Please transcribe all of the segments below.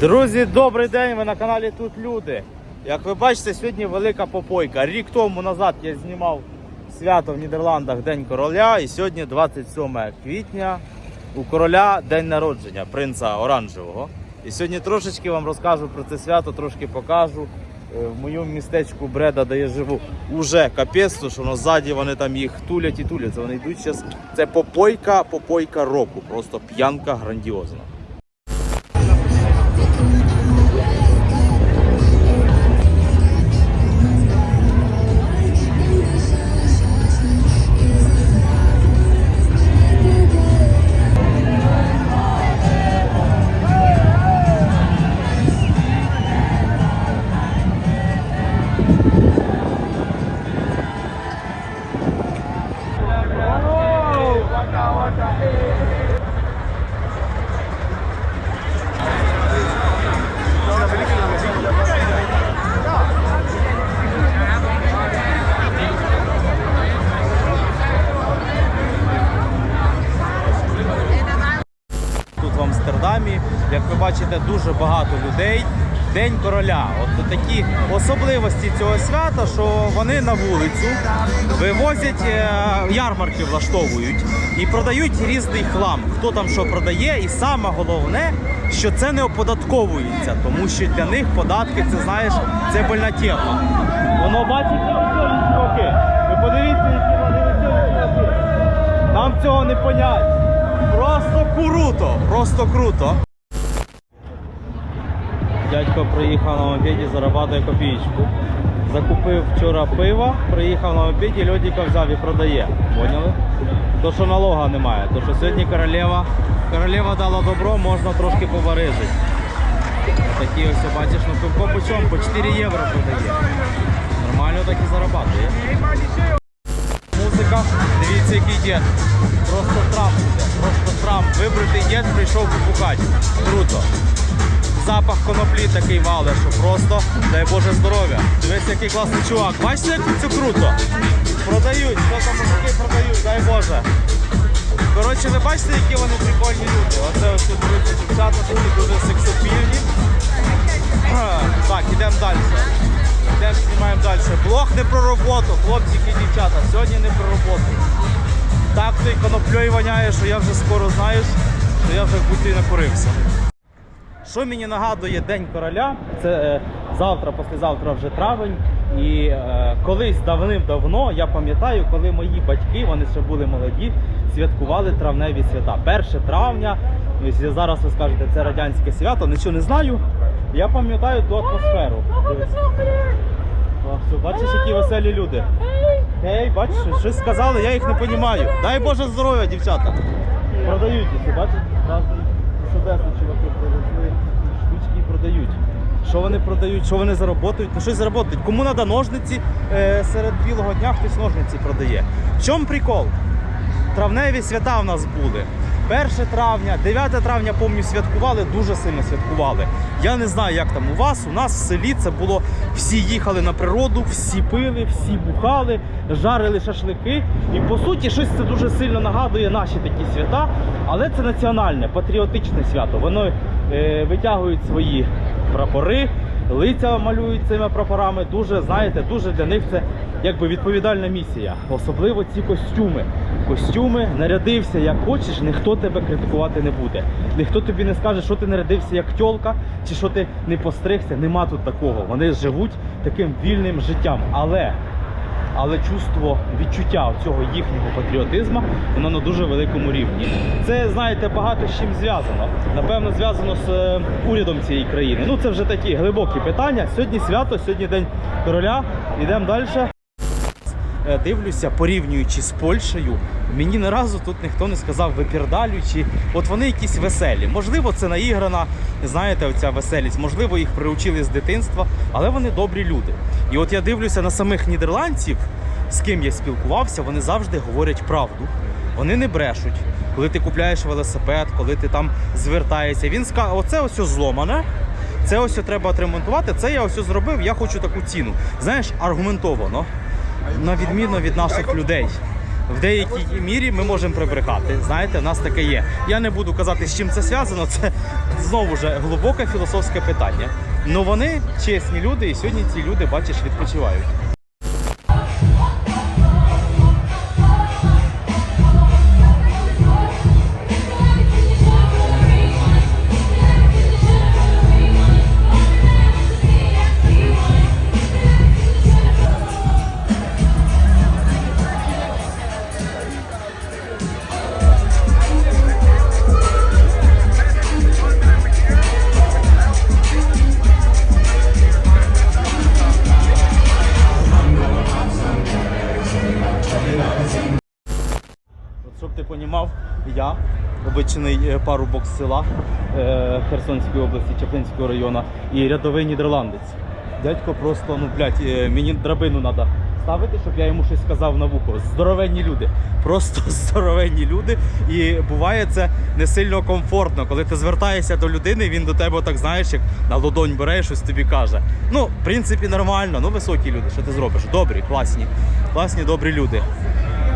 Друзі, добрий день! Ви на каналі Тут Люди. Як ви бачите, сьогодні велика попойка. Рік тому назад я знімав свято в Нідерландах День короля. І сьогодні 27 квітня. У короля день народження, принца Оранжевого. І сьогодні трошечки вам розкажу про це свято, трошки покажу. Е, В моєму містечку Бреда, де я живу, уже капець, що воно ззаді вони там їх тулять і тулять. Вони йдуть зараз. Це попойка, попойка року. Просто п'янка грандіозна. Бачите, дуже багато людей. День короля. От такі особливості цього свята, що вони на вулицю вивозять е, ярмарки, влаштовують і продають різний хлам. Хто там що продає, і саме головне, що це не оподатковується, тому що для них податки, це знаєш, це больна тема. Воно веселі чуваки. Ви подивіться, які вони. Нам цього не понять. Просто круто, просто круто. Дядько приїхав на мопеді, зарабатує копійку. Закупив вчора пива, приїхав на мопеді, льодіка взяв і продає. Поняли? То, що налога немає, то що сьогодні королева, королева дала добро, можна трошки поварижити. Такі ось, бачиш, ну пивко по чому? По 4 євро продає. Нормально так і зарабатує. Музика, дивіться, який дід. Просто Трамп просто Трамп. Вибритий дід прийшов попукати. Круто. Запах коноплі такий вале, що просто дай Боже здоров'я. Дивись, який класний чувак. Бачите, як це круто? Продають, що там мужики продають, дай Боже. Коротше, ви бачите, які вони прикольні люди. Оце ось тут дівчата такі дуже сексапільні. Так, ідемо далі. Йдемо знімаємо далі. Блог не про роботу, хлопчики і дівчата. Сьогодні не про роботу. Так то і конопльою воняє, що я вже скоро знаєш, що я вже будь і накурився. Що мені нагадує День короля? Це е, завтра, післязавтра вже травень. І е, колись давним-давно я пам'ятаю, коли мої батьки, вони ще були молоді, святкували травневі свята. 1 травня, якщо зараз ви скажете, це радянське свято, нічого не знаю. Я пам'ятаю ту атмосферу. Дивись. О, все, бачиш, які веселі люди. Ей, бачиш, щось сказали, я їх не розумію. Дай Боже здоров'я, дівчата. Продають бачиш? З чуваки привезли продають. Що вони продають, що вони заработають? Ну щось заработають. Кому треба ножниці е, серед білого дня, хтось ножниці продає. В чому прикол? Травневі свята в нас були. 1 травня, 9 травня, пам'ятаю, святкували, дуже сильно святкували. Я не знаю, як там у вас. У нас в селі це було всі їхали на природу, всі пили, всі бухали, жарили шашлики. І по суті, щось це дуже сильно нагадує наші такі свята, але це національне, патріотичне свято. Воно е, витягують свої прапори, лиця малюють цими прапорами. Дуже, знаєте, дуже для них це якби відповідальна місія. Особливо ці костюми. Костюми нарядився як хочеш, ніхто тебе критикувати не буде. Ніхто тобі не скаже, що ти нарядився як тьолка, чи що ти не постригся. Нема тут такого. Вони живуть таким вільним життям. Але але чувство відчуття цього їхнього патріотизму воно на дуже великому рівні. Це знаєте багато з чим зв'язано. Напевно, зв'язано з е, урядом цієї країни. Ну це вже такі глибокі питання. Сьогодні свято, сьогодні день короля. Йдемо далі. Е, Дивлюся, порівнюючи з Польщею, мені ні разу тут ніхто не сказав випірдалючи. От вони якісь веселі. Можливо, це наіграна, знаєте, оця веселість. Можливо, їх приучили з дитинства, але вони добрі люди. І от я дивлюся на самих нідерландців, з ким я спілкувався, вони завжди говорять правду. Вони не брешуть. Коли ти купляєш велосипед, коли ти там звертаєшся, він скаже, оце ось зломане. Це ось треба отремонтувати, це я ось зробив, я хочу таку ціну. Знаєш, аргументовано на відміну від наших людей. в деякій мірі ми можемо прибрехати. Знаєте, в нас таке є. Я не буду казати, з чим це зв'язано. Це знову ж глибоке філософське питання. Ну вони чесні люди, і сьогодні ці люди, бачиш, відпочивають. Е, парубок з села е, Херсонської області, Чаплинського району, і рядовий нідерландець. Дядько просто, ну блядь, е, мені драбину треба ставити, щоб я йому щось сказав на вухо. Здоровенні люди. Просто здоровенні люди. І буває це не сильно комфортно, коли ти звертаєшся до людини, він до тебе так знаєш, як на ладонь бере щось тобі каже. Ну, в принципі, нормально, ну високі люди. Що ти зробиш? Добрі, класні, класні, добрі люди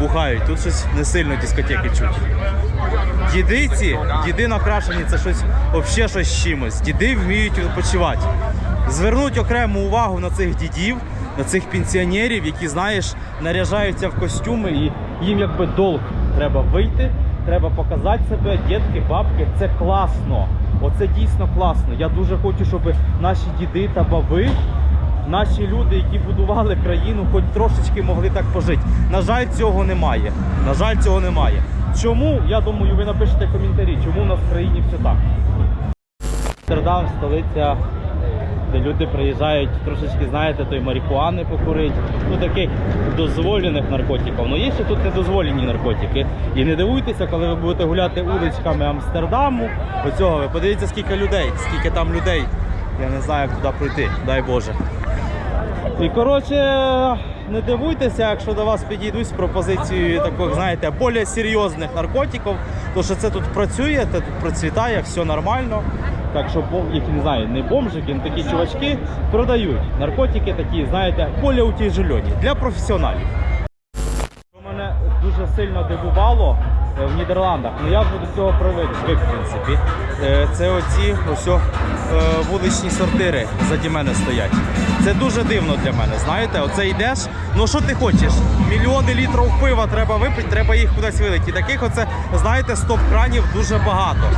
бухають. Тут щось не сильно дискотеки чуть. Діди ці, діди накрашені, це щось взагалі щось з чимось. Діди вміють відпочивати. Звернуть окрему увагу на цих дідів, на цих пенсіонерів, які, знаєш, наряжаються в костюми, і їм якби долг треба вийти, треба показати себе, дітки, бабки. Це класно. Оце дійсно класно. Я дуже хочу, щоб наші діди та баби наші люди, які будували країну, хоч трошечки могли так пожити. На жаль, цього немає. На жаль, цього немає. Чому? Я думаю, ви напишете коментарі, чому у нас в країні все так. Амстердам, столиця, де люди приїжджають трошечки, знаєте, той марихуани покурити, ну таких дозволених наркотиків. Ну є ще тут недозволені наркотики. І не дивуйтеся, коли ви будете гуляти вуличками Амстердаму. Оцього ви подивіться, скільки людей, скільки там людей. Я не знаю, як туди пройти, дай Боже. І коротше, не дивуйтеся, якщо до вас підійдуть з пропозицією таких, знаєте, більш серйозних наркотиків, то що це тут працює, це тут процвітає, все нормально. Так що, які не знаю, не бомжики, не такі чувачки продають наркотики такі, знаєте, більш утяжелені для професіоналів. Мене дуже сильно дивувало в Нідерландах, ну я вже до цього привик, в принципі. Е, Це оці ось е, вуличні сортири заді мене стоять. Це дуже дивно для мене. Знаєте, оце йдеш. Ну що ти хочеш? Мільйони літрів пива треба випити, треба їх кудись вилити. Таких оце, знаєте, стоп-кранів дуже багато.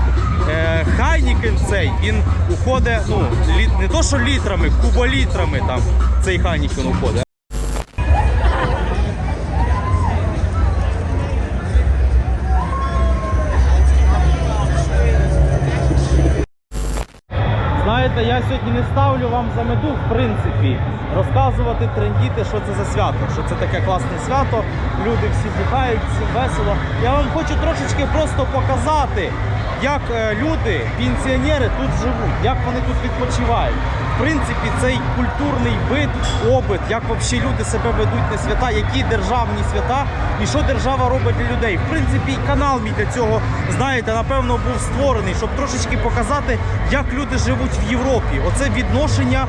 Е, Хайнікен цей, він уходить, ну, не то що літрами, куболітрами там цей Хайнікен уходить. Ставлю вам за мету, в принципі, розказувати, трендіти, що це за свято, що це таке класне свято. Люди всі бухають, всім весело. Я вам хочу трошечки просто показати, як е, люди, пенсіонери тут живуть, як вони тут відпочивають. Принципі, цей культурний бит, обит, як взагалі люди себе ведуть на свята, які державні свята і що держава робить для людей. В принципі, і канал мій для цього, знаєте, напевно, був створений, щоб трошечки показати, як люди живуть в Європі. Оце відношення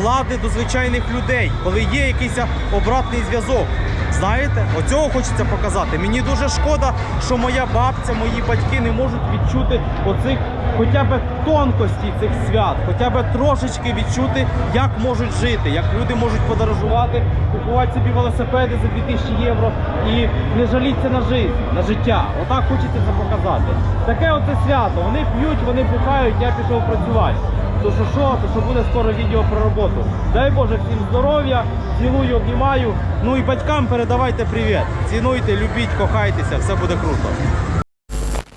влади до звичайних людей, коли є якийсь обратний зв'язок. Знаєте, оцього хочеться показати. Мені дуже шкода, що моя бабця, мої батьки не можуть відчути оцих хоча б тонкості цих свят, хоча б трошечки відчути, як можуть жити, як люди можуть подорожувати, купувати собі велосипеди за 2000 євро і не жаліться на життя, на життя. Отак хочеться це показати. Таке оце свято. Вони п'ють, вони бухають, я пішов працювати. То що що, то що буде скоро відео про роботу. Дай Боже всім здоров'я, цілую, обнімаю. Ну і батькам передавайте привіт. Цінуйте, любіть, кохайтеся, все буде круто.